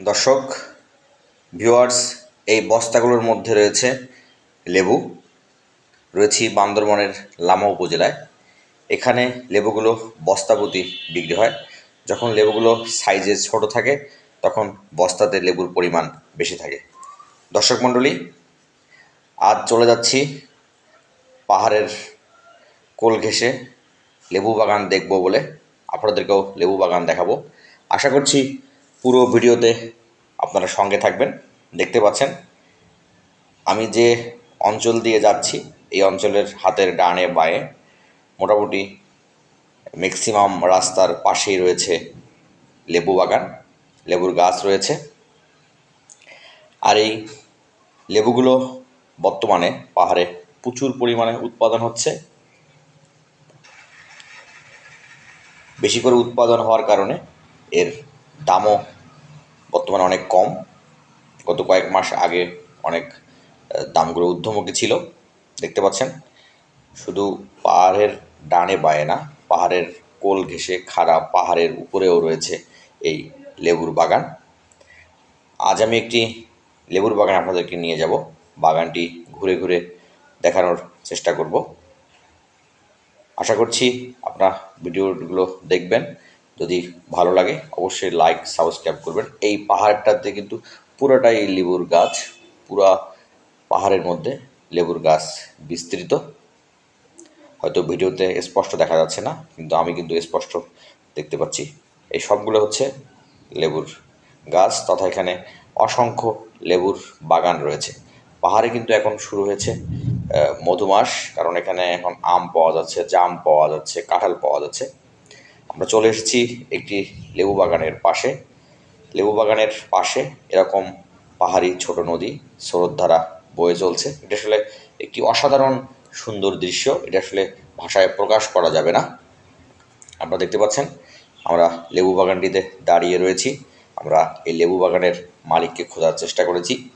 দর্শক ভিউয়ার্স এই বস্তাগুলোর মধ্যে রয়েছে লেবু। রয়েছি বান্দরবনের লামা উপজেলায়। এখানে লেবুগুলো বস্তাপ্রতি বিক্রি হয়। যখন লেবুগুলো সাইজে ছোট থাকে, তখন বস্তাতে লেবুর পরিমাণ বেশি থাকে। দর্শক মণ্ডলী, আজ চলে যাচ্ছি পাহাড়ের কোল ঘেঁষে লেবু বাগান দেখব বলে। আপনাদেরকেও লেবু বাগান দেখাবো। আশা করছি পুরো ভিডিওতে আপনারা সঙ্গে থাকবেন। দেখতে পাচ্ছেন, আমি যে অঞ্চল দিয়ে যাচ্ছি, এই অঞ্চলের হাতের ডানে বায়ে মোটামুটি ম্যাক্সিমাম রাস্তার পাশেই রয়েছে লেবু বাগান, লেবুর গাছ রয়েছে। আর এই লেবুগুলো বর্তমানে পাহাড়ে প্রচুর পরিমাণে উৎপাদন হচ্ছে। বেশি করে উৎপাদন হওয়ার কারণে এর দামও বর্তমানে অনেক কম। গত কয়েক মাস আগে অনেক দামগুলো ঊর্ধ্বমুখী ছিল, দেখতে পাচ্ছেন। শুধু পাহাড়ের ডানে বায়ে না, পাহাড়ের কোল ঘেঁষে খাড়া পাহাড়ের উপরেও রয়েছে এই লেবুর বাগান। আজ আমি একটি লেবুর বাগান আপনাদেরকে নিয়ে যাব। বাগানটি ঘুরে ঘুরে দেখানোর চেষ্টা করব। আশা করছি আপনারা ভিডিওগুলো দেখবেন। যদি ভালো লাগে, অবশ্যই লাইক সাবস্ক্রাইব করবেন। এই পাহাড়টাতে কিন্তু পুরোটাই লেবুর গাছ, পুরা পাহাড়ের মধ্যে লেবুর গাছ বিস্তৃত। হয়তো ভিডিওতে স্পষ্ট দেখা যাচ্ছে না, কিন্তু আমি কিন্তু স্পষ্ট দেখতে পাচ্ছি। এই সবগুলো হচ্ছে লেবুর গাছ, তথা এখানে অসংখ্য লেবুর বাগান রয়েছে। পাহাড়ে কিন্তু এখন শুরু হয়েছে মধুমাস, কারণ এখানে এখন আম পাওয়া যাচ্ছে, জাম পাওয়া যাচ্ছে, কাঁঠাল পাওয়া যাচ্ছে। আমরা চলে এসেছি একটি লেবু বাগানের পাশে। লেবু বাগানের পাশে এরকম পাহাড়ি ছোট নদী স্রোতধারা বয়ে চলছে। এটা আসলে একটি অসাধারণ সুন্দর দৃশ্য। এটা আসলে ভাষায় প্রকাশ করা যাবে না। আপনারা দেখতে পাচ্ছেন, আমরা লেবু বাগানটিতে দাঁড়িয়ে রয়েছি। আমরা এই লেবু বাগানের মালিককে খোঁজার চেষ্টা করেছি।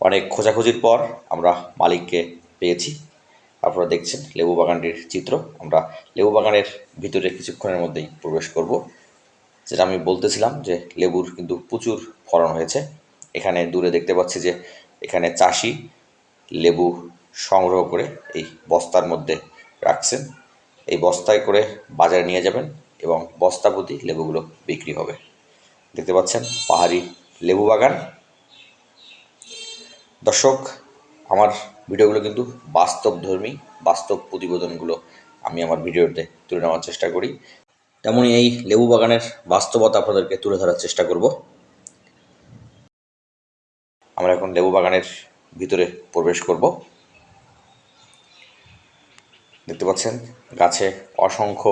অনেক খোঁজাখুঁজির পর আমরা মালিককে পেয়েছি। আপনারা দেখছেন লেবু বাগানটির চিত্র। আমরা লেবু বাগানের ভিতরে কিছুক্ষণের মধ্যেই প্রবেশ করব। যেটা আমি বলতেছিলাম যে লেবুর কিন্তু প্রচুর ফলন হয়েছে। এখানে দূরে দেখতে পাচ্ছি যে এখানে চাষি লেবু সংগ্রহ করে এই বস্তার মধ্যে রাখছেন। এই বস্তায় করে বাজারে নিয়ে যাবেন এবং বস্তা প্রতি লেবুগুলো বিক্রি হবে। দেখতে পাচ্ছেন পাহাড়ি লেবু বাগান। দর্শক আমার ভিডিওগুলো কিন্তু বাস্তবধর্মী, বাস্তব প্রতিবেদনগুলো আমি আমার ভিডিওতে তুলে নেওয়ার চেষ্টা করি। তেমনই এই লেবু বাগানের বাস্তবতা আপনাদেরকে তুলে ধরার চেষ্টা করব। আমরা এখন লেবু বাগানের ভিতরে প্রবেশ করব। দেখতে পাচ্ছেন, গাছে অসংখ্য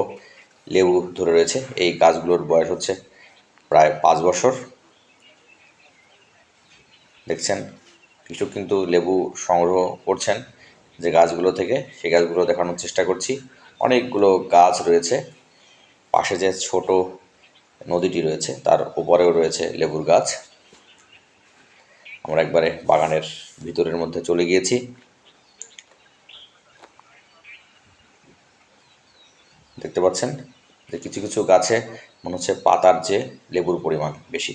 লেবু ধরে রয়েছে। এই গাছগুলোর বয়স হচ্ছে প্রায় পাঁচ বছর। দেখছেন কিছু কিন্তু লেবু সংগ্রহ করছেন যে গাছগুলো থেকে, সেই গাছগুলো দেখানোর চেষ্টা করছি। অনেকগুলো গাছ রয়েছে। পাশে যে ছোট নদীটি রয়েছে, তার উপরেও রয়েছে লেবুর গাছ। আমরা একবারে বাগানের ভিতরের মধ্যে চলে গিয়েছি। দেখতে পাচ্ছেন যে কিছু কিছু গাছে মনে হচ্ছে পাতার যে লেবুর পরিমাণ বেশি।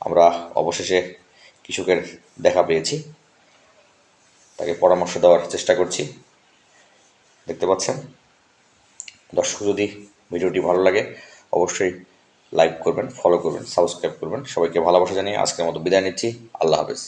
আমরা অবশেষে কৃষকের দেখা পেয়েছি। তাকে পরামর্শ দেওয়ার চেষ্টা করছি। দেখতে পাচ্ছেন? দর্শক, যদি ভিডিওটি ভালো লাগে, অবশ্যই লাইক করবেন ফলো করবেন সাবস্ক্রাইব করবেন। সবাইকে ভালোবাসা জানিয়ে আজকের মতো বিদায় নিচ্ছি। আল্লাহ হাফেজ।